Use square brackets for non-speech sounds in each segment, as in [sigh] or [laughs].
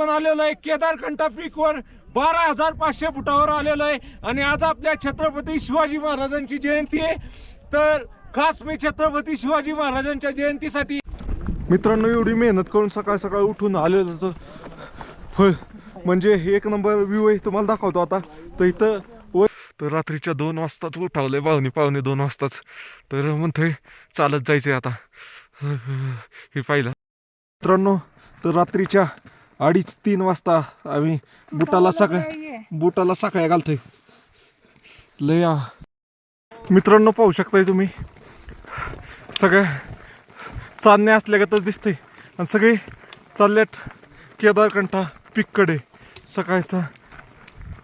आपण आलेलो आहे. केदारकंठा पीकवर बारा हजार पाचशे फुटावर आलेलो आहे. आणि आज आपल्या छत्रपती शिवाजी महाराजांची जयंती आहे. तर खास मी छत्रपती शिवाजी महाराजांच्या जयंतीसाठी मित्रांनो एवढी मेहनत करून सकाळ सकाळ उठून आलेलो तर फळ म्हणजे एक नंबर व्ह्यू आहे तुम्हाला दाखवतो आता. तर इथं तर रात्रीच्या दोन वाजताच उठावले पाहुणे पाहुणे दोन वाजताच. तर म्हणतोय चालत जायचंय आता. हे पाहिलं. मित्रांनो तर रात्रीच्या अडीच तीन वाजता आम्ही बुटाला सकाळ बुटाला सकाळी घालतोय. लय. मित्रांनो पाहू शकताय तुम्ही. सगळ्या चांदण्या असल्यागतच दिसते आणि सगळे चालल्यात केदारकंठा पिककडे सकाळचा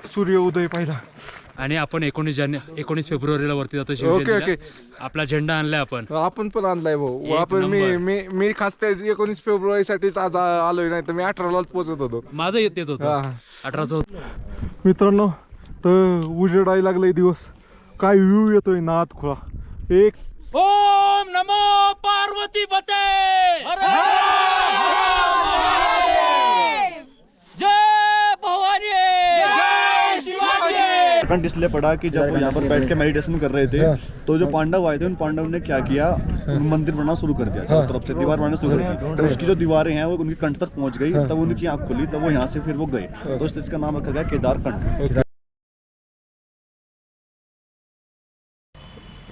सूर्य उदय पाहिला. आणि आपण एकोणीस जाने एकोणीस फेब्रुवारीला वरती जातो ओके शिवसेनेला. ओके. आपला झेंडा आणलाय आपण. आपण पण आणलाय भाऊ. एक आपण मी नंबर. मी मी खास त्या एकोणीस फेब्रुवारी साठीच आज आ- आलोय नाही तर मी अठरालाच पोहोचत होतो. माझं येत तेच होतं. हा. अठराचं होतं. मित्रांनो तर उजेडाय लागलाय दिवस. काय व्ह्यू येतोय नाद खुळा. एक ओम नमो पार्वती पते भवानी जय कंट इसलिए पड़ा कि जब वो यहाँ पर बैठ के मेडिटेशन कर रहे थे तो जो पांडव आए थे उन पांडव ने क्या किया? मंदिर बनाना शुरू कर दिया चारों तरफ से। दीवार बनाना शुरू कर दी। तो उसकी जो दीवारें हैं वो उनकी कंठ तक पहुंच गई तब उनकी आंख खुली तब वो यहाँ से फिर वो गए। तो इसका नाम रखा गया केदार कंठ।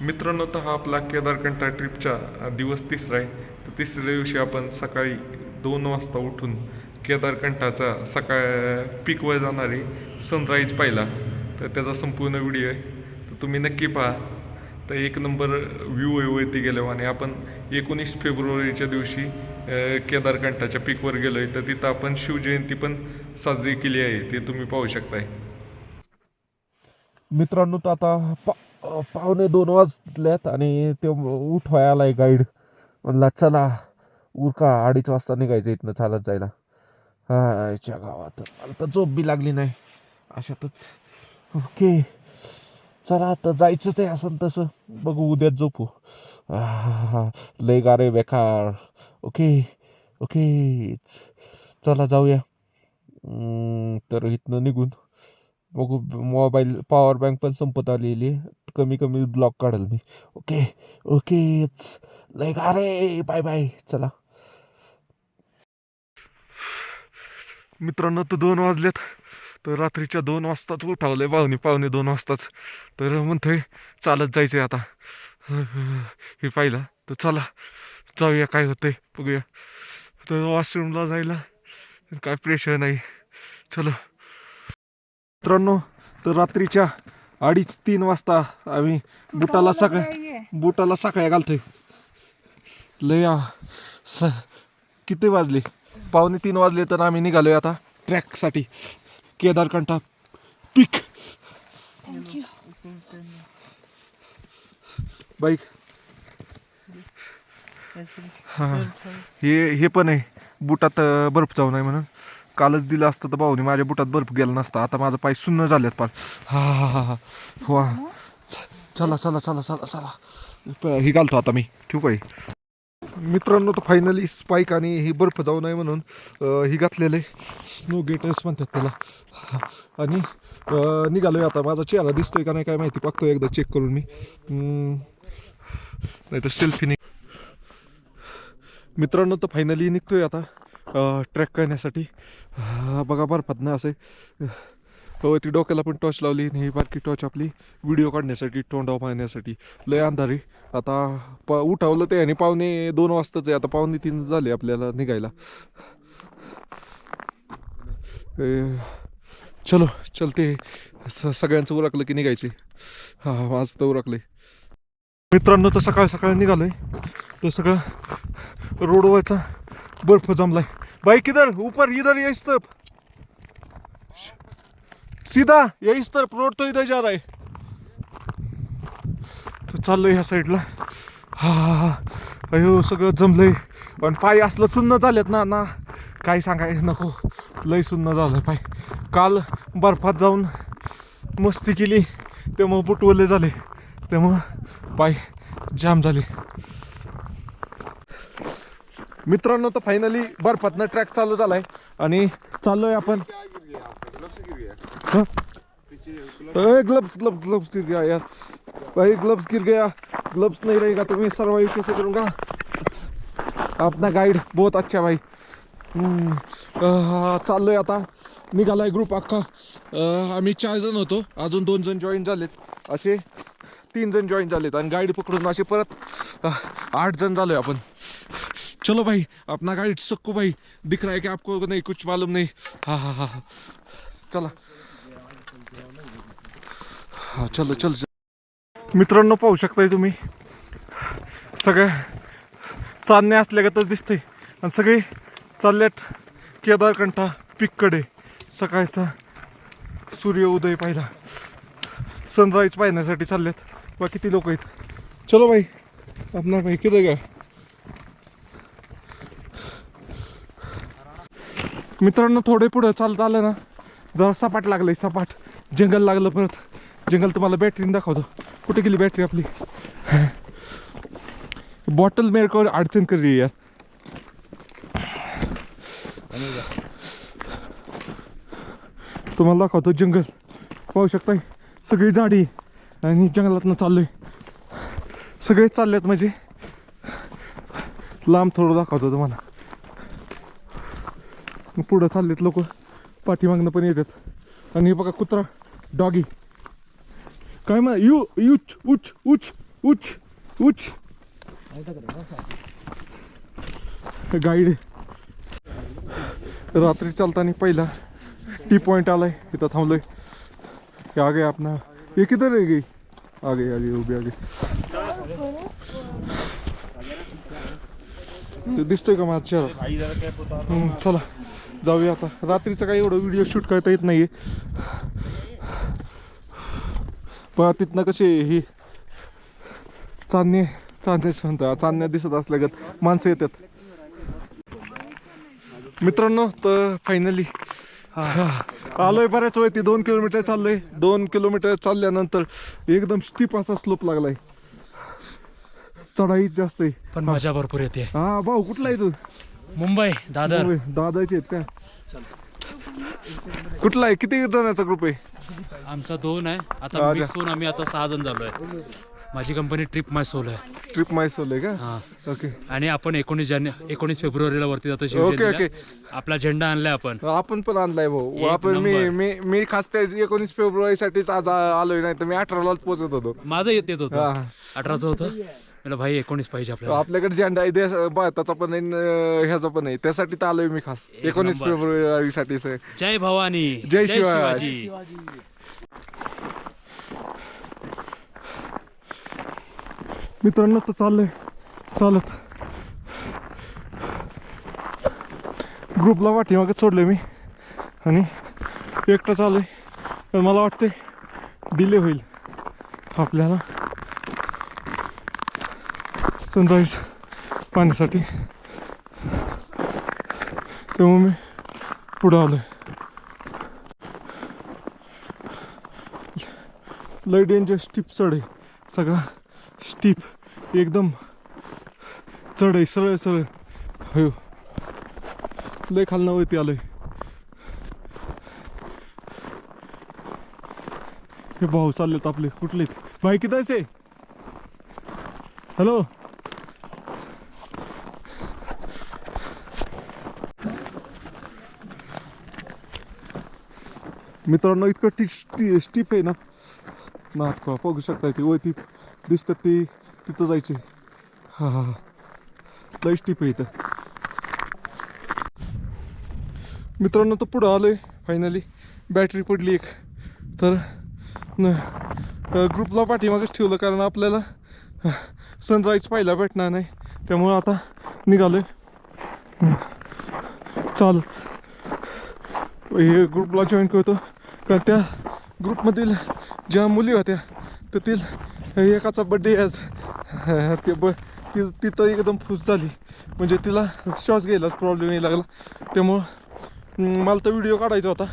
मित्रांनो तर हा आपला केदारकंठा ट्रिपचा दिवस तिसरा आहे. तर तिसऱ्या दिवशी आपण सकाळी दोन वाजता उठून केदारकंठाचा सकाळ पीकवर जाणारी सनराईज पाहिला. तर त्याचा संपूर्ण व्हिडिओ आहे. तर तुम्ही नक्की पहा. तर एक नंबर व्ह्यू आहे वरती गेलो आणि आपण एकोणीस फेब्रुवारीच्या दिवशी केदारकंठाच्या पीकवर गेलो आहे तर तिथं आपण शिवजयंती पण साजरी केली आहे. ते तुम्ही पाहू शकताय. मित्रांनो तर आता पा पावणे दोन वाजल्यात आणि ते उठवाय आलाय गाईड म्हणला चला उरका. अडीच वाजता निघायचं इथनं चालत जायला. हा याच्या गावात. मला तर झोप बी लागली नाही. अशातच. ओके. चला आता जायचंच आहे असं तसं. बघू उद्याच झोपू. लय गारे बेकार. Okay okay. चला जाऊया. तर इथनं निघून. बघू मोबाईल पॉवर बँक पण संपत आलेली आहे. कमी कमी ब्लॉक काढेल मी. Okay okay. लय गारे. बाय बाय चला. मित्रांनो तर दोन वाजलेत. तर रात्रीच्या दोन वाजताच उठावले पाहुणे पाहुणे दोन वाजताच. तर म्हणतोय चालत जायचंय आता. हे पाहिलं तर चला जाऊया काय होतंय बघूया. तर वॉशरूमला जायला काय प्रेशर नाही. चलो. मित्रांनो तर रात्रीच्या अडीच तीन वाजता आम्ही बुटाला सकाळ बुटाला सकाळी घालतोय. लय स किती वाजले? पावणे तीन वाजले तर आम्ही निघालोय आता ट्रॅकसाठी. केदारकंठा पीक. बाईक हा. हे हे पण आहे. बुटात बर्फ जाऊ नये म्हणून. कालच दिलं असतं तर भाऊने माझ्या बुटात बर्फ गेला नसता. आता माझा पाय सुन्न झालेत पार. हा हा हा हा. वा. चला चला चला चला चला. ही घालतो आता मी. ठेवू काय मित्रांनो तर फायनली स्पाईक आणि ही बर्फ जाऊ नये म्हणून ही घातलेलं. आहे स्नो गेटर्स म्हणतात त्याला. आणि निघालो आहे आता. माझा चेहरा दिसतोय का नाही काय माहिती. बघतोय एकदा चेक करून मी. नाही तर सेल्फी नाही मित्रांनो तर फायनली निघतोय आता ट्रॅक करण्यासाठी. बघा बर्फात ना असे हो, ती डोक्याला पण टॉर्च लावली आणि ही बारकी टॉर्च आपली व्हिडिओ काढण्यासाठी तोंडाव पाहण्यासाठी लय अंधारी आता प उठावलं ते आणि पावणे दोन वाजताच आहे. आता पावणे तीन झाले आपल्याला निघायला. चलो चलते सगळ्यांचं उरकलं की निघायचे. हा आज तर उरकले मित्रांनो तर सकाळ सकाळ निघालोय. तर सगळं रोडवरचा बर्फ जमलाय. बाईक इधर उपर इधर यायच तर सीधा ये तर तरफ रोड तो इथे जा आहे तर चाललो ह्या साईडला. हा हा अयो सगळं जमलंय. पण पाय असलं सुन्न झालेत ना ना. काय सांगाय नको. लय सुन्न झालं पाय. काल बर्फात जाऊन मस्ती केली तेव्हा बुटवले झाले. तेव्हा पाय जाम झाले. मित्रांनो तर फायनली बर्फातनं ट्रॅक चालू झालाय. आणि चाललोय आपण ग्लव्स ग्लव्स ग्लव्स गिर गया यार भाई ग्लव्स गिर गया. ग्लव्स नहीं रहेगा तो मैं सर्वाइव कैसे करूँगा अपना गाईड बहुत अच्छा भाई. हम्म, आहे चाललोय आता. निघालाय ग्रुप अख्खा. आम्ही चार जण होतो. अजून दोन जण जॉईन झालेत. असे तीन जण जॉईन झालेत आणि गाईड पकडून असे परत आठ जण झालोय आपण. चलो भाई अपना गाइड सक्कू भाई. दिख रहा है कि आपको नहीं कुछ मालूम नहीं. हा हाँ हाँ हाँ. चला. हा चल चल. मित्रांनो पाहू शकताय तुम्ही. सगळ्या चांदण्या असल्यागतच दिसते आणि सगळे चालल्यात केदारकंठा पिककडे सकाळचा सूर्य उदय पाहिला. सनराईज पाहण्यासाठी चालल्यात. बा किती लोक आहेत. चलो भाई आपणार भाई किती गा मित्रांनो थोडे पुढं चालत आलं ना. जरा सपाट लागलंय सपाट. जंगल लागलं परत. जंगल तुम्हाला बॅटरी दाखवतो. कुठे गेली बॅटरी आपली? बॉटल मेरे अडचण कर यार. तुम्हाला दाखवतो जंगल. पाहू शकताय? सगळी झाडी आणि जंगलातनं चाललोय. सगळे चाललेत म्हणजे. लांब थोडं दाखवतो तुम्हाला. पुढं चाललेत लोक. पाठीमागनं पण येतात. आणि हे बघा कुत्रा डॉगी. काय म्हणा यू युच उच उच उच उच. गाईड रात्री चालताना पहिला टी पॉइंट आलाय इथं थांबलोय. हे आगे आपण ये किधर रह गई आगे आगे उभी आगे. ते दिसतोय का माझा चेहरा? चला. जाऊया आता. रात्रीचं काही एवढं व्हिडिओ शूट करता येत नाहीये. पण तिथनं कसे ही? चांदणे चांदण्याच म्हणतात चांदण्या दिसत असल्यागत माणसं येतात. मित्रांनो तर फायनली आलोय बऱ्याच वेळ ती दोन किलोमीटर चाललोय. दोन किलोमीटर चालल्यानंतर एकदम स्टीप असा स्लोप लागलाय. चढाई जास्त आहे. पण मजा भरपूर येते. हा भाऊ कुठला आहे तू? मुंबई दादर. दादाचे आहेत का कुठला आहे? किती जणांचा ग्रुप आहे? आमचा दोन आहे. आता? मिक्स होऊन आम्ही आता सहा जण झालोय. माझी कंपनी ट्रिप माय सोल आहे. ट्रिप मायसोल आहे का? हा. ओके आणि आपण एकोणीस जाने एकोणीस फेब्रुवारीला वरती जातो ओके, शिवसेनेला आपला झेंडा आणलाय आपण. आपण पण आणलाय भाऊ. एक आपण मी नंबर. मी मी खास त्या एकोणीस फेब्रुवारी साठीच आज आ- आलोय नाही तर मी अठरालाच पोहोचत होतो. माझं येत तेच होतं. हा. अठराचं होतं? म्हणलं भाई एकोणीस पाहिजे आपल्याला. आपल्याकडे झेंडा आहे देश भारताचा पण आहे ह्याचा पण आहे. त्यासाठी तर आलोय मी खास. एक एकोणीस नंबर. फेब्रुवारी साठी जय भवानी. जय शिवाजी. शिवाजी. मित्रांनो तर चाललंय. चालत. ग्रुपला पाठीमागे सोडले मी. आणि एकटं चालू आहे पण मला वाटते डिले होईल. आपल्याला. सनराईज पाहण्यासाठी. तेव्हा मी पुढं आलो लय डेंजर स्टीप चढ आहे. सगळा स्टीप एकदम चढ आहे सरळ सरळ. हो लय खालनं वरती आलंय. हे भाऊ चाललेत आपले कुठलेत? भाई किती आहे हॅलो मित्रांनो इतकं टी स्टी स्टीप आहे ना. नाथ बघू शकता ती. वरती दिसतात ती तिथं जायची. हां हां लई स्टीप आहे इथं. मित्रांनो तर पुढं आलोय फायनली बॅटरी पडली एक. तर ग्रुपला पाठीमागच ठेवलं कारण आपल्याला सनराईज पाहायला भेटणार नाही. त्यामुळं आता निघालो आहे चालत. हे ग्रुपला जॉईन करतो. कारण त्या ग्रुपमधील ज्या मुली होत्या त्यातील एकाचा बड्डे आज. ते ब ती तिथं एकदम फुस झाली. म्हणजे तिला श्वास घ्यायलाच प्रॉब्लेम यायला लागला. त्यामुळं मला तर व्हिडिओ काढायचा होता.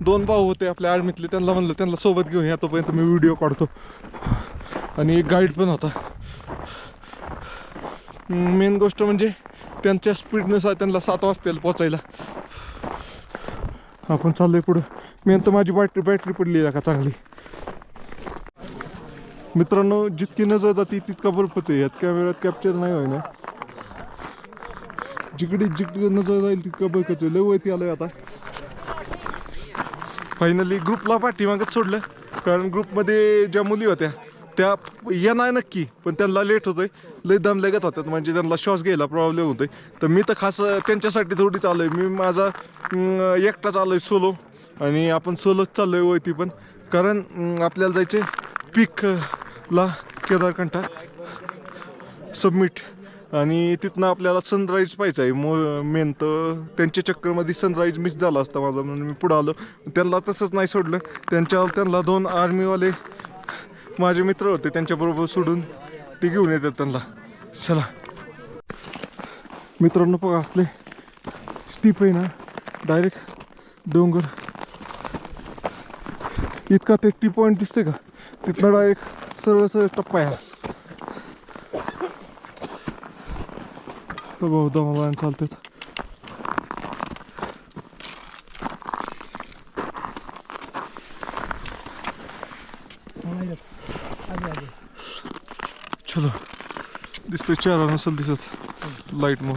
दोन भाऊ होते आपल्या आर्मीतले त्यांना म्हणलं त्यांना सोबत घेऊन या तोपर्यंत मी व्हिडिओ काढतो. आणि एक गाईड पण होता. मेन गोष्ट म्हणजे त्यांच्या स्पीडनुसार त्यांना सात वाजता पोचायला आपण चाललोय पुढं. मेन तर माझी बॅटरी बॅटरी पडली आहे का चांगली. मित्रांनो जितकी नजर जाते तितका बर्फ ते यात कॅमेऱ्यात कॅप्चर नाही होय ना जिकडे जिकडे नजर जाईल तितका बर्फच लय वरती आलोय आता. फायनली ग्रुपला पाठीमागच सोडलं. कारण ग्रुपमध्ये ज्या मुली होत्या त्या येणार नक्की पण त्यांना लेट होतोय. लय दम लगत होतात म्हणजे त्यांना श्वास घ्यायला प्रॉब्लेम होतोय. तर मी तर खास त्यांच्यासाठी थोडी चाललोय मी माझा एकटा एकटा आहे सोलो आणि आपण सोलोच चाललो आहे वरती पण. कारण आपल्याला जायचे पिकला केदारकंठा सबमिट आणि तिथनं आपल्याला सनराईज पाहिजे आहे. मो मेन तर त्यांच्या चक्करमध्ये सनराईज मिस झाला असता माझा म्हणून मी पुढं आलो. त्यांना तसंच नाही सोडलं. त्यांच्या त्यांना दोन आर्मीवाले माझे मित्र होते त्यांच्याबरोबर सोडून ते घेऊन येतात त्यांना. चला. मित्रांनो बघा असले स्टीप आहे ना डायरेक्ट डोंगर. इतका ते टी पॉईंट दिसते का? तिथला डायरेक्ट सरळ सरळ टप्पा आहे हा. हो, भाऊ हो, दमाबान चालतात दिसतोय चेहरा नसेल दिसत. लाइट मग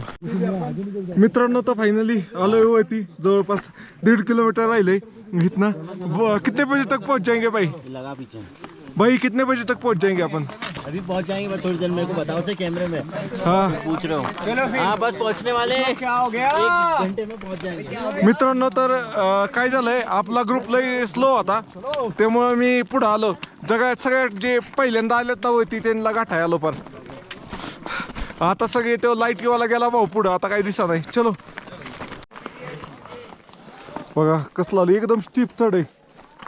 मित्रांनो तर फायनली आलोय वरती जवळपास दीड किलोमीटर राहिले इथनं. ब- कितने बजे तक पहुंच जाएंगे भाई लगा पीछे भाई कितने बजे तक पहुंच जाएंगे अपन अभी पहुंच जाएंगे बस थोड़ी देर मेरे को बताओ से कैमरे में। हाँ। पूछ रहे हो। हाँ बस पहुंचने वाले हैं। क्या हो गया? एक घंटे में पहुंच जाएंगे। मित्रांनो तर काय झालंय? आपला ग्रुप लय स्लो होता. त्यामुळे मी पुढं आलो. जगात सगळ्यात जे पहिल्यांदा आलेत ना होती त्यांना गाठाय आलो पण आता सगळे तो लाइट किंवा गेला भाऊ पुढं. आता काही दिसा नाही. चलो. बघा कसला आलं, एकदम स्टीप चढ आहे.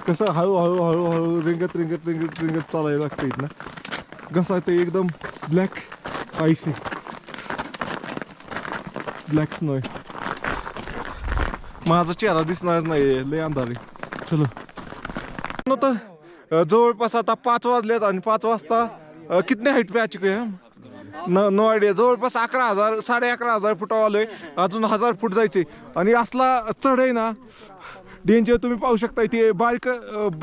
कसं हळूहळू हळूहळू रिंगत रिंगत रिंगत रिंगत चालायला लागतं इथनं. कसं ते एकदम ब्लॅक आईस आहे. ब्लॅक स्नो आहे. माझा चेहरा दिसणारच नाही लय अंधारे चलो. नव्हतं. जवळपास आता पाच वाजलेत आणि पाच वाजता कितने हाईट पे आ चुके हैं न नो आयडिया जवळपास अकरा हजार साडे अकरा हजार फुटावर आलोय. अजून हजार फूट जायचे आणि असला चढ आहे ना डेंजर तुम्ही पाहू शकता इथे बारीक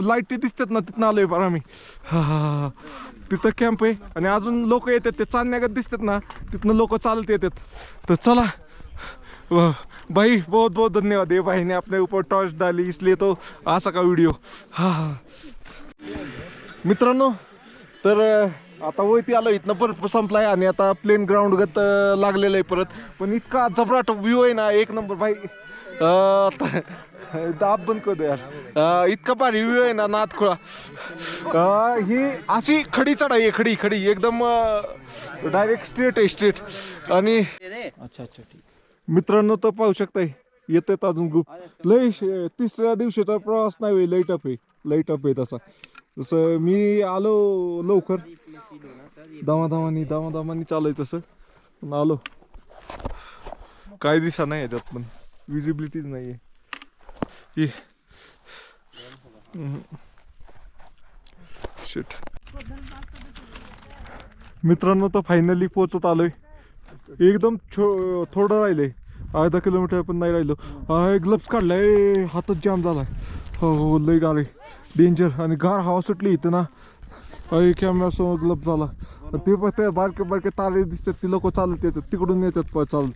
लाइट ते दिसतात ना तिथनं आलोय पण आम्ही. हा तिथं कॅम्प आहे. आणि अजून लोक येतात. ते चांदण्यागत दिसतात ना तिथनं लोक चालत येतात. तर चला. बाई भाई बहुत बहुत धन्यवाद. हे भाई ने अपने ऊपर टॉर्च डाली इसलिए तो असा का व्हिडिओ हा हा. मित्रांनो तर आता वरती आलो इथनं बर्फ संपलाय आणि आता प्लेन ग्राउंड गत लागलेलं आहे परत. पण इतका जबराट व्ह्यू आहे ना एक नंबर भाई. दाब बंद कर दे यार. इतका भारी व्ह्यू आहे ना नाथ खुळा अं, ही अशी खडी चढाई आहे खडी खडी. एकदम डायरेक्ट स्ट्रेट आहे स्ट्रेट आणि अच्छा अच्छा ठीक. मित्रांनो तर पाहू शकताय येतात अजून ग्रुप लय तिसऱ्या दिवशीचा प्रवास नाही लय टप आहे. लय टप आहे तसा. जसं मी आलो लवकर. दमादमानी दमादमानी चालय तसं. पण आलो. काय दिसा नाही त्यात पण. विजिबिलिटीच नाही आहे शिट मित्रांनो तर फायनली पोचत आलोय. एकदम छो थोडं राहिलंय. अर्धा किलोमीटर पण नाही राहिलो. ग्लब्स काढलाय. हातच जाम झालाय. हो हो लय गार आहे. डेंजर आणि गार हवा सुटली इथं ना. कॅमेरा समोर ग्लब झाला. ते पण ते बारके बारके तारे दिसतात. ती लोक चालत येतात. तिकडून येतात पण चालत.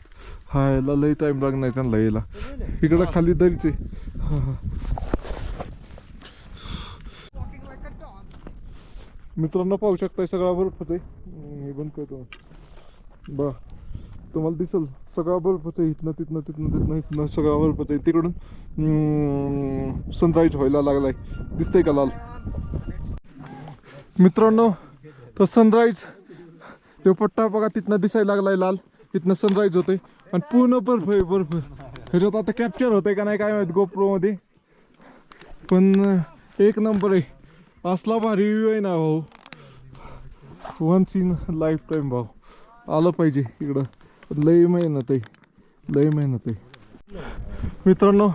हायला लई टाईम टाइम लागणार त्यांना यायला. इकडं खाली दरीच. आहे मित्रांनो पाहू शकताय सगळा बर्फ आहे हे बंद करतो. बा तुम्हाला दिसल? सगळा बर्फच आहे इथनं तिथनं तिथनं तिथनं इथनं सगळा बर्फच आहे. तिकडून सनराईज व्हायला लागलाय. दिसतंय का लाल? मित्रांनो तर सनराईज तो पट्टा बघा तिथनं दिसायला लागलाय लाल. तिथनं सनराईज होतोय. आणि पूर्ण बर्फ आहे बर्फ ह्याच्यात आता कॅप्चर होतंय का नाही काय माहीत गोप्रो मध्ये पण एक नंबर आहे. असला भारी व्ह्यू आहे ना भाऊ. वन्स इन लाईफ टाईम भाऊ. आलं पाहिजे इकडं. लय मेहनत आहे. लय मेहनत आहे. मित्रांनो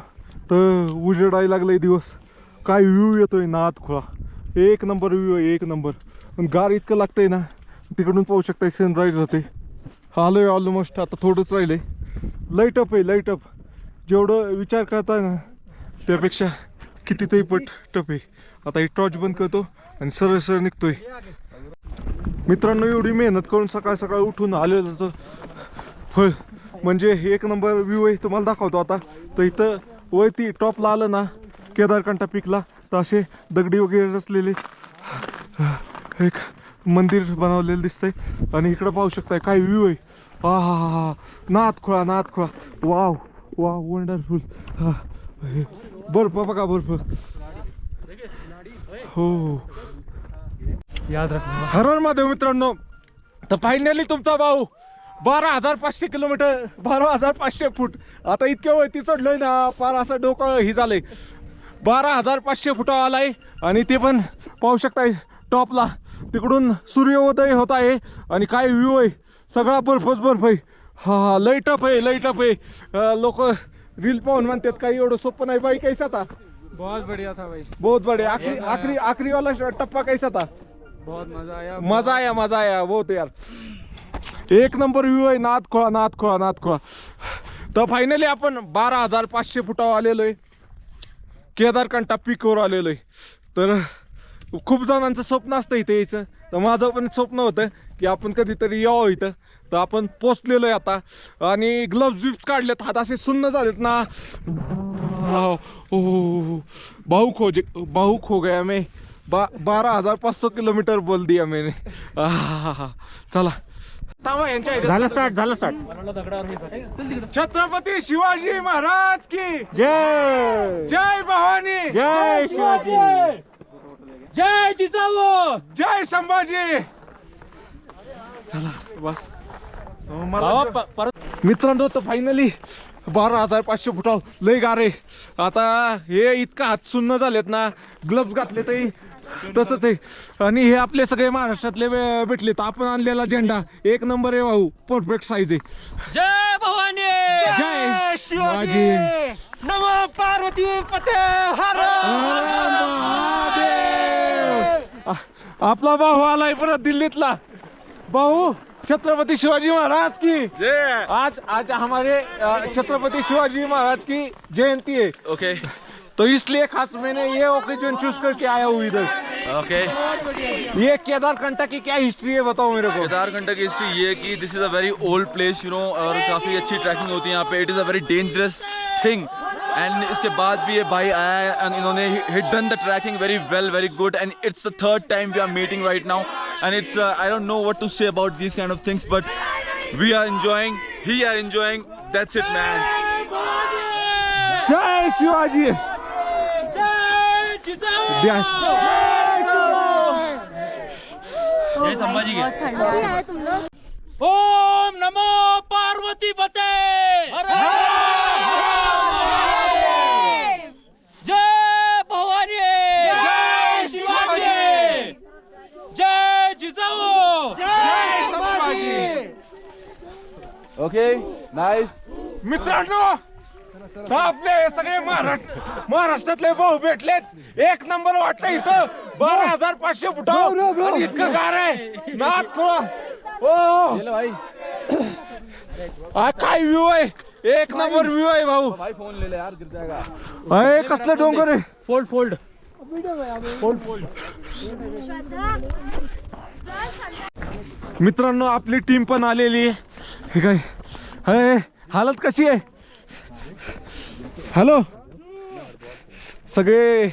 तर उजेडायला लागलाय दिवस. काय व्ह्यू येतोय नाद खोळा. एक नंबर व्ह्यू आहे एक नंबर पण गार इतकं लागतंय ना तिकडून पाहू शकताय सनराईज होते. आलोय ऑलमोस्ट आता थोडंच राहिलंय. लाइट अप आहे लाइट अप जेवढं विचार करताय ना त्यापेक्षा कितीतरी पट टप आहे. आता एक टॉर्च बंद करतो आणि सरळ सरळ निघतोय. मित्रांनो एवढी मेहनत करून सकाळ सकाळ उठून आलेलं तर फळ म्हणजे एक नंबर व्ह्यू आहे तुम्हाला दाखवतो आता. तर इथं वरती टॉपला आलं ना केदारकांठा पिकला तर असे दगडी वगैरे रचलेले एक मंदिर बनवलेलं दिसतंय. आणि इकडं पाहू शकताय काय व्ह्यू आहे. हा हा हा हा. Nath Khola Nath Khola. Wow wow wonderful हा हे, बर्फ बघा बर्फ. हो हो. याद रखना हर हर महादेव मित्रांनो तर फायनली तुमचा भाऊ बारा हजार पाचशे किलोमीटर बारा हजार पाचशे फूट. आता इतक्या वरती चढलोय ना फार असं डोकं ही झालंय. बारा हजार पाचशे फुटा आलाय आणि ते पण पाहू शकताय टॉपला. तिकडून सूर्योदय होत आहे आणि काय व्ह्यू आहे सगळा बर्फच बर्फ आहे. हा हा लई टप आहे लई टप आहे. लोक रील पाहून म्हणतात काही एवढं सोपं नाही बाई कैसा था? बहुत बढ़िया था भाई. बहुत बडे आखरी आखरी आखरी वाला टप्पा कैसा था? बहुत मजा आया मजा आया मजा आया बहुत यार। एक नंबर व्ह्यू आहे नाथ खोळा नाथ खोळा नाथ खोळा. तर फायनली आपण बारा हजार पाचशे फुटावर आलेलो आहे. केदारकंठा पीकवर आलेलो आहे. तर खूप जणांचं स्वप्न असतं इथे यायचं. तर माझं पण स्वप्न होतं की आपण कधीतरी यावं इथं. तर आपण पोचलेलो आहे आता. आणि ग्लव्स बिप्स काढलेत हात असे सुन्न झालेत ना. हो हो हो भाऊ खो जे भाऊ खो गया मी. बा बारा हजार पाच सौ किलोमीटर बोल दिया मैंने. चला. झालं स्टार्ट झालं स्टार्ट छत्रपती शिवाजी महाराज की. जय. जय भवानी. जय शिवाजी. जय जिजाऊ. जय संभाजी. चला बस. अं, मला मित्रांनो तर फायनली बारा हजार पाचशे फुटाव लय गारे. आता हे इतका हात सुन्न झालेत ना ग्लव्स घातले तरी तसंच आहे. आणि हे आपले सगळे महाराष्ट्रातले वे- भेटले तर आपण आणलेला झेंडा. एक नंबर आहे भाऊ. परफेक्ट साईज आहे. जय भवानी! जय शिवाजी! नमो पार्वती पते! हर महादेव. आ- आपला भाऊ आलाय परत दिल्लीतला. भाऊ छत्रपति शिवाजी महाराज की? आज आज हमारे अ, छत्रपति शिवाजी महाराज की जयंती है ओके तो इसलिए खास मैंने ये ओकेजन चूज़ करके आया हूँ इधर। ओके ये केदारकंठा की क्या हिस्ट्री है बताओ मेरे को। केदारकंठा की हिस्ट्री ये कि this is a very old place you know और काफ़ी अच्छी ट्रैकिंग होती है यहाँ पे। It is a very dangerous thing and इसके बाद भी ये भाई आया एंड इन्होंने hit done the trekking very well very good and it's the third time we are meeting right now and it's I don't know what to say about these kind of things but we are enjoying he are enjoying that's it man जय शिवाजी। जय संभाजी बहुत ठंडी है तुम लोग ओम नमो पार्वती पते. जय भवानी. जय शिवाजी. जय जिजाऊ. ओके नाइस मित्रांनो तर आपले हे सगळे महाराष्ट्र महाराष्ट्रातले भाऊ भेटलेत. एक नंबर वाटतं इथं. बारा हजार पाचशे फुटाव आणि इतकं गार आहे. नाथ ओ. काय व्ह्यू आहे? एक नंबर व्ह्यू आहे भाऊ. भाई फोन ले ले यार गिर जाएगा अरे कसलं डोंगर आहे? Fold fold. मित्रांनो आपली टीम पण आलेली आहे. हे काय? हालत कशी आहे? हॅलो? सगळे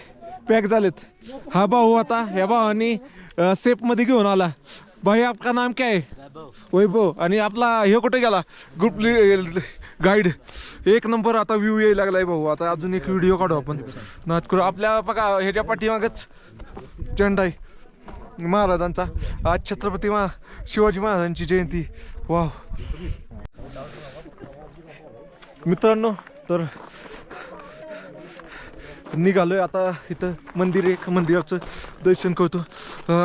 पॅक झालेत. हा भाऊ आता ह्या भावानी सेफमध्ये घेऊन आला. भाई आपका नाम काय आहे वैभव. आणि आपला हे कुठे गेला? Group guide. एक नंबर आता व्ह्यू यायला लागलाय भाऊ. आता अजून एक व्हिडिओ काढू आपण. नाच करू. आपल्या बघा ह्याच्या पाठीमागच झेंडा आहे. महाराजांचा. आज छत्रपती मा शिवाजी महाराजांची जयंती. वाव. मित्रांनो तर निघालोय आता इथं मंदिर एक मंदिराचं दर्शन करतो.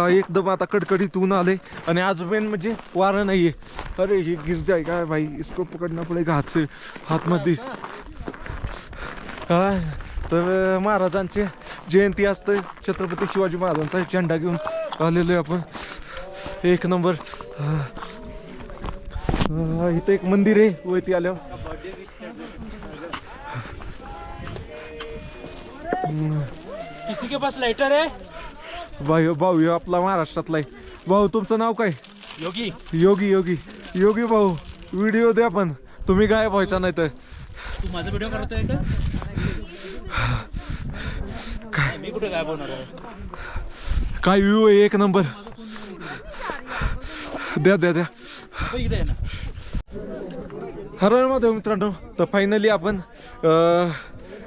एकदम आता कडकडीत ऊन आले आणि आज मेन म्हणजे वारं नाहीये. अरे हे गिरजा आहे काय भाई? इसको पकडणं पडेगा घातसे हातमध्ये. हा तर महाराजांचे महाराजांची जयंती असते छत्रपती शिवाजी महाराजांचा झेंडा घेऊन आलेलो आहे आपण. एक नंबर. इथं एक मंदिर आहे वरती आल्यावर. किसी के पास लाइटर है? भाऊ भाऊ ह्यो आपला महाराष्ट्रातला आहे. भाऊ तुमचं नाव काय? योगी. योगी योगी. योगी भाऊ व्हिडिओ द्या पण. तुम्ही गायब व्हायचा नाही तर तू माझा व्हिडिओ करतोय का? काय? मी कुठे काय बोलणार आहे? काय व्ह्यू आहे? एक नंबर द्या द्या द्या. तो इकडे आहे ना. हर हर महादेव मित्रांनो. तर फायनली आपण अ,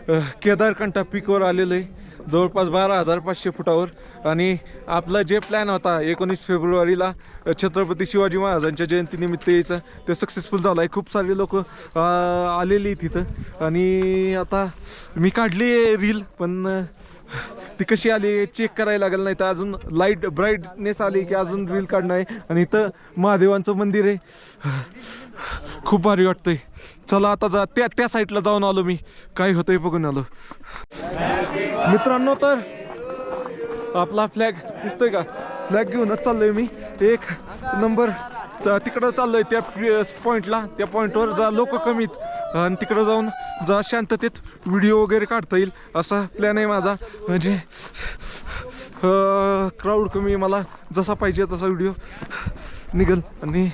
केदारकंठा पीकवर आलेलं आहे जवळपास बारा हजार पाचशे फुटावर. आणि आपला जे प्लॅन होता एकोणीस फेब्रुवारीला छत्रपती शिवाजी महाराजांच्या जयंतीनिमित्त यायचं. ते सक्सेसफुल झालं आहे खूप सारे लोक आलेली तिथं. आणि आता मी काढली आहे रील पण [laughs] ती कशी आली चेक करायला लागेल नाही तर अजून लाइट ब्राईटनेस आली की अजून रील काढणं आहे. आणि इथं महादेवांचं मंदिर आहे. [sighs] खूप भारी वाटतंय. चला आता जा त्या त्या साईडला जाऊन आलो मी. काय होतंय बघून आलो. मित्रांनो तर आपला फ्लॅग दिसतोय का? फ्लॅग घेऊनच चाललोय मी. एक नंबर तिकडं चाललोय त्या पॉईंटला त्या पॉईंटवर जा लोक कमीत. आणि तिकडं जाऊन जा शांततेत व्हिडिओ वगैरे काढता येईल. असा प्लॅन आहे माझा. म्हणजे क्राऊड कमी मला. जसा पाहिजे तसा व्हिडिओ निघल. आणि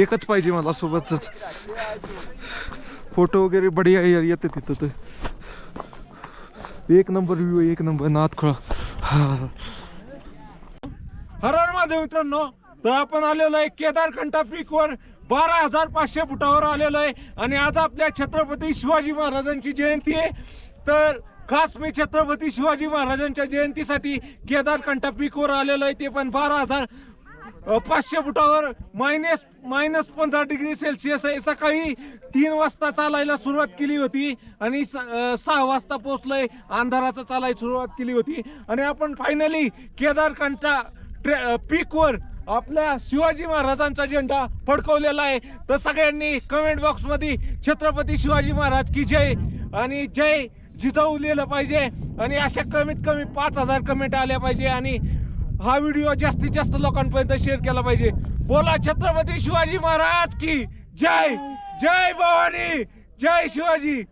एकच पाहिजे मला सोबतच. फोटो वगैरे बढिया येते तिथं तर. एक नंबर व्ह्यू एक नंबर नाथ हरण माझे मित्रांनो तर आपण आलेलो आहे केदारकंठा पीकवर बारा हजार पाचशे फुटावर आलेलो आहे. आणि आज आपल्या छत्रपती शिवाजी महाराजांची जयंती आहे. तर खास मी छत्रपती शिवाजी महाराजांच्या जयंतीसाठी केदारकंठा पीकवर आलेलो आहे. ते पण बारा हजार पाचशे फुटावर मायनस मायनस पंधरा डिग्री सेल्सिअस आहे. सकाळी तीन वाजता चालायला सुरुवात केली होती आणि स- सहा वाजता पोहोचलंय अंधाराचं चालायला सुरुवात केली होती. आणि आपण फायनली केदारकांठच्या पीकवर आपल्या शिवाजी महाराजांचा झेंडा फडकवलेला आहे. तर सगळ्यांनी कमेंट बॉक्समध्ये छत्रपती शिवाजी महाराज की जय आणि जय जिजाऊ लिहिलं पाहिजे. आणि अशा कमीत कमी पाच हजार कमेंट आल्या पाहिजे. आणि हा व्हिडिओ जास्तीत जास्त लोकांपर्यंत शेअर केला पाहिजे. बोला छत्रपती शिवाजी महाराज की जय जय भवानी जय शिवाजी.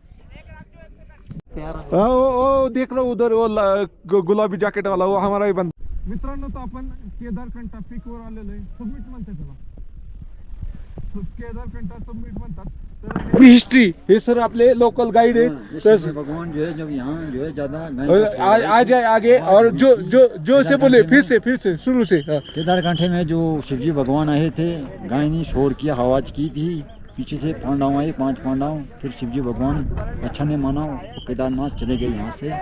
ओ ओ देख लो उधर वो गुलाबी जॅकेट वाला वो हमारा ही बंद मित्रांनो तो आपण केदारकंठा पीक वर आलेलो आहे. सबमिट म्हणतात त्याला. केदारकंठा सबमिट म्हणतात. हिस्ट्री हे सर आपले लोकल गाइड हाँ, भगवान जो है जब यहाँ जो है ज़्यादा आ, आ जाए आगे और जो जो जो से बोले फिर से फिर से शुरू से हाँ। केदारकांठे में जो शिवजी भगवान आए थे गाय ने शोर किया आवाज़ की थी पीछे से पांडव आए पाँच पांडव फिर शिवजी भगवान अच्छा नहीं माना केदारनाथ चले गए यहाँ से।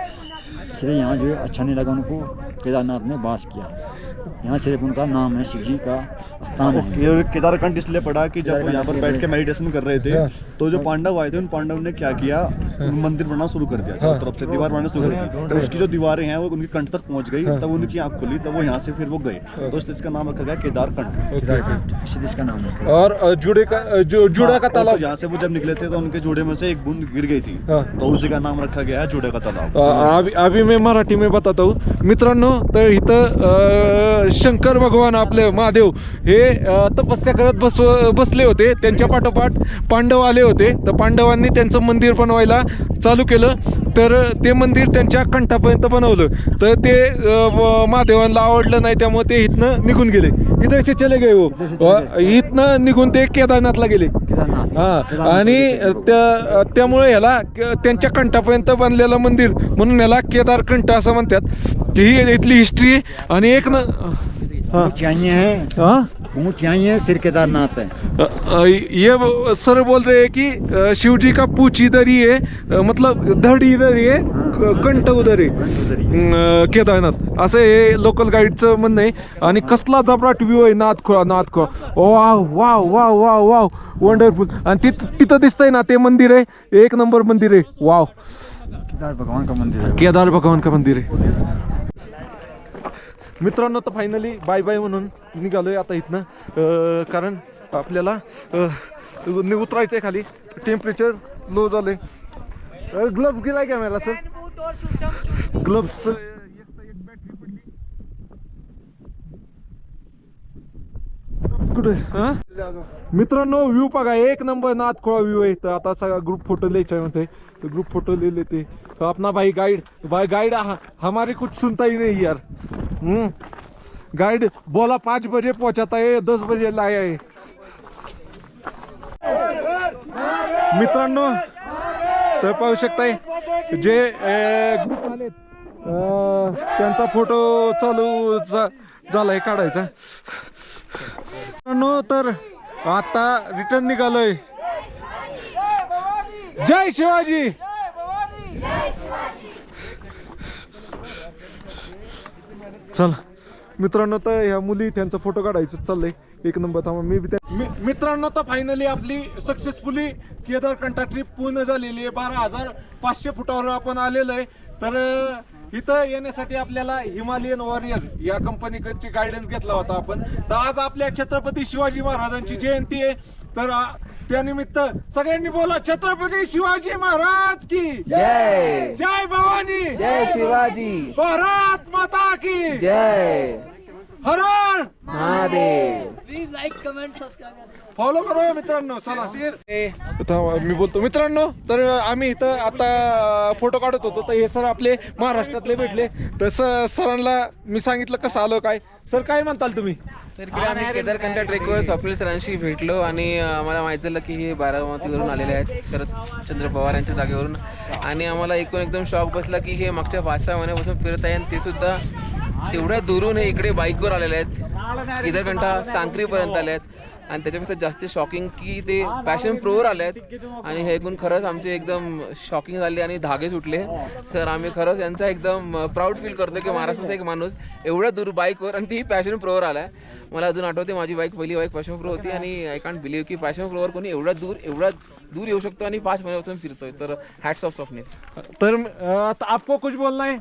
इसलिए यहाँ जो है अच्छा नहीं लगा उनको केदारनाथ में वास किया। यहाँ सिर्फ़ उनका नाम है शिवजी का स्थान है। केदारखंड इसलिए पड़ा कि जब यहाँ पर बैठ के मेडिटेशन कर रहे थे हाँ। तो जो पांडव आए थे उन पांडव ने क्या किया? मंदिर बनाना शुरू कर दिया चारों हाँ। तरफ़ से दीवार बनाना शुरू कर दी। तो उसकी जो दीवारें हैं वो उनके कंठ तक पहुँच गई हाँ। तब उनकी आँख खुली तब वो यहाँ से फिर वो गए। तो इसलिए इसका नाम रखा गया केदारखंड इसका नाम और जुड़े का जो जुड़ा का हाँ, तो तालाब यहाँ से वो जब निकले थे तो उनके जुड़े में से एक बूंद गिर गई थी। हाँ। तो उसी का नाम रखा गया है जोड़े का तालाब। अभी अभी मैं मराठी में बताता हूँ। मित्रांनो तर इथं अ, शंकर भगवान आपले महादेव हे तपस्या करत बस बसले होते. त्यांच्या पाठोपाठ पांडव आले होते. तर पांडवांनी त्यांचं मंदिर बनवायला चालू केलं. तर ते मंदिर त्यांच्या कंठापर्यंत बनवलं. तर ते महादेवांना आवडलं नाही त्यामुळे ते इथनं निघून गेले. इथं से चले गए वो. अ, इथनं निघून ते केदारनाथला गेले. हा. आणि त्या त्यामुळे ह्याला त्यांच्या कंठापर्यंत बनलेलं मंदिर म्हणून याला केदार कंठ असं म्हणतात. ही इथली हिस्ट्री आणि एक न हाँ. ऊंचाइयाँ हैं हाँ? ऊंचाइयाँ सिर केदारनाथ है ये वो- सर बोल रहे हैं कि अ, शिव जी का पूछ इधर ही है मतलब धड इधर ही है क- कंठ उधर आहे केदारनाथ। असं हे लोकल गाईडचं म्हणणं आहे. आणि कसला जबराट व्ह्यू आहे Nathkhola Nathkhola wow wow wow wow wow. Wonderful आणि तिथं तिथं दिसतंय ना ते मंदिर आहे. एक नंबर मंदिर आहे. वाव. केदार भगवान का मंदिर है केदार भगवान का मंदिर आहे? मित्रांनो तर फायनली बाय बाय म्हणून निघालोय आता इथनं. कारण आपल्याला उतरायचं नि- उतरायचंय खाली. टेम्परेचर लो झालंय. ग्लव्स गेलाय कॅमेरा सर ग्लव्स कुठे? मित्रांनो व्ह्यू बघा. एक नंबर नाथखोळा व्ह्यू आहे तर आता सगळा ग्रुप फोटो लेचे होते तो ग्रुप फोटो ले लेते अपना भाई गाईड भाई गाईड हमारी कुछ सुनता ही नाही यार. गाइड बोला पाँच बजे पहुंचाता है दस बजे लाया है मित्रांनो तर पाहू शकताय जे ग्रुप आले त्यांचा फोटो चालू झा- झालाय काढायचा. मित्रांनो तर आता रिटर्न निघालोय. जय शिवाजी! चल. मित्रांनो तर ह्या मुली त्यांचा फोटो काढायचं चाललंय. एक नंबर थांबा मी बी त्या- मित्रांनो तर फायनली आपली सक्सेसफुली केदारकंठा ट्रिप पूर्ण झालेली आहे. बारा हजार पाचशे फुटावर आपण आलेलो आहे. तर इथं येण्यासाठी आपल्याला हिमालयन वॉरियर या कंपनीकडची गायडन्स घेतला होता आपण. तर आज आपल्या छत्रपती शिवाजी महाराजांची जयंती आहे. तर त्यानिमित्त सगळ्यांनी बोला छत्रपती शिवाजी महाराज की जय. जय भवानी. जय शिवाजी. भारत माता की जय. फॉलो करो मित्रांनो. चला मी बोलतो मित्रांनो तर आम्ही इथं आता फोटो काढत होतो. तर हे सर आपले महाराष्ट्रातले भेटले. तर सरांना मी सांगितलं कसं आलो काय? सर काय म्हणताल तुम्ही? तर आम्ही केदारकंठा ट्रेकवर स्वप्नील सरांशी भेटलो आणि आम्हाला माहिती झालं की हे बारामतीवरून आलेले आहेत शरदचंद्र पवार यांच्या जागेवरून. आणि आम्हाला एकूण एकदम शॉक बसला की हे मागच्या पाच सहा महिन्यापासून फिरत आहे आणि ते सुद्धा तेवढ्या दुरून हे इकडे बाईकवर आलेले आहेत. केदारकंठा सांक्रीपर्यंत आले आहेत आणि त्याच्यापेक्षा जास्त शॉकिंग की ते पॅशन प्रोवर आले आहेत आणि हे ऐकून खरंच आमचे एकदम शॉकिंग झाले आणि धागे सुटले सर आम्ही खरंच यांचा एकदम प्राऊड फील करतो की महाराष्ट्राचा एक माणूस एवढ्या दूर बाईकवर आणि ती पॅशन प्रोवर आला आहे मला अजून आठवते माझी बाईक पहिली बाईक पॅशन प्रो होती आणि आय कांट बिलीव्ह की पॅशन प्रोवर कोणी एवढ्या दूर एवढ्या दूर येऊ शकतो आणि पाच महिन्यापासून फिरतोय. तर हॅट्स ऑफ स्वप्नील. तर आपको कुछ बोलना है?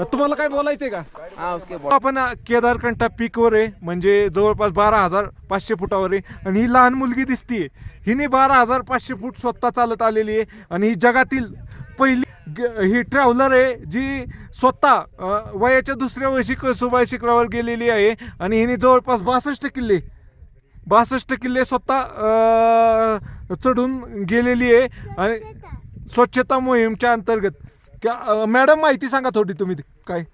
तुम्हाला काय बोलायचंय का? हा उसके आपण केदारकंठा पीकवर आहे म्हणजे जवळपास बारा हजार पाचशे फुटावर आहे. आणि ही लहान मुलगी दिसतीये. हिने बारा हजार पाचशे फूट स्वतः चालत आलेली आहे. आणि ही जगातील पहिली ही ट्रॅव्हलर आहे जी स्वतः वयाच्या दुसऱ्या वर्षी कसोबाई शिखरावर गेलेली आहे. आणि हिने जवळपास बासष्ट किल्ले बासष्ट किल्ले स्वतः अं, चढून गेलेली आहे. आणि स्वच्छता मोहीमच्या अंतर्गत. क्या- मॅडम माहिती सांगा थोडी तुम्ही काय.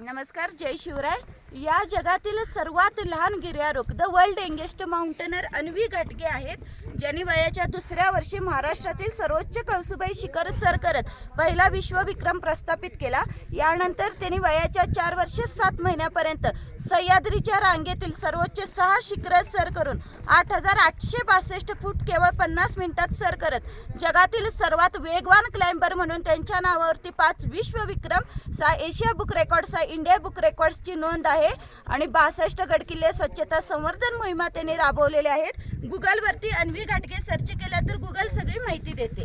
नमस्कार जय शिवराय. या जगातील सर्वात लहान गिर्यारोहक the world youngest mountaineer Anvi घाटगे आहेत ज्यांनी वयाच्या दुसऱ्या वर्षी महाराष्ट्रातील सर्वोच्च कळसुबाई शिखर सर करत पहिला विश्वविक्रम प्रस्थापित केला. यानंतर त्यांनी वयाच्या चार वर्ष सात महिन्यापर्यंत सह्याद्रीच्या रांगेतील सर्वोच्च सहा शिखरं सर करून आठ हजार आठशे बासष्ट फूट केवळ पन्नास मिनिटात सर करत जगातील सर्वात वेगवान क्लाइंबर म्हणून त्यांच्या नावावरती पाच विश्वविक्रम सा एशिया बुक रेकॉर्ड सा इंडिया बुक रेकॉर्ड्सची नोंद आहे. आणि बासष्ट गडकिल्ले स्वच्छता संवर्धन मोहिमा त्यांनी राबवलेल्या आहेत. गुगलवरती अन्वी घाटगे सर्च केल्या तर गुगल सगळी माहिती देते.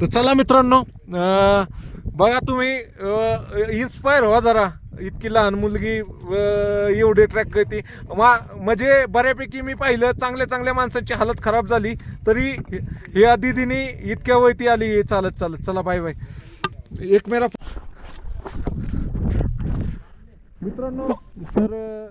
तर चला मित्रांनो अं, बघा तुम्ही इन्स्पायर व्हा जरा. इतकी लहान मुलगी अं, एवढे ट्रॅक करते. मा म्हणजे बऱ्यापैकी मी पाहिलं चांगल्या चांगल्या माणसांची हालत खराब झाली तरी या दिदीने इतक्या वयती आली चालत चालत. चला बाय बाय एक मेरा मित्रांनो तर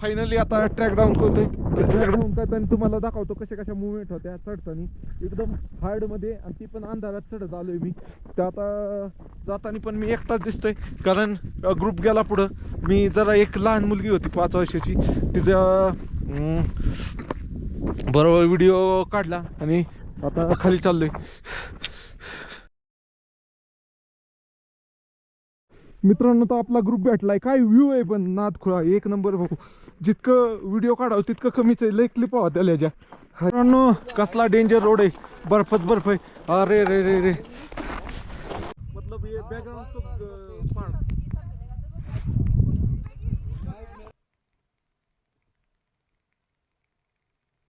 फायनली आता ट्रॅक डाऊन करतोय. ट्रॅक डाऊन करताना तुम्हाला दाखवतो कशा कशा मुवमेंट होत्या चढताना. एकदम हार्डमध्ये आणि ती पण अंधारात चढत आलोय मी. तर आता जाताना पण मी एकटाच दिसतोय कारण ग्रुप गेला पुढं. मी जरा एक लहान मुलगी होती पाच वर्षाची. तिच्या बरोबर व्हिडिओ काढला आणि आता खाली चाललोय. मित्रांनो तर आपला ग्रुप भेटलाय. काय व्ह्यू आहे पण नादखुळा एक नंबर बघू. जितकं व्हिडिओ काढावं तितकं कमीच आहे. लय क्लिप हवा त्याला ज्या. मित्रांनो कसला डेंजर रोड आहे. बर्फच बर्फ आहे. अरे रे रे रे. मतलब ये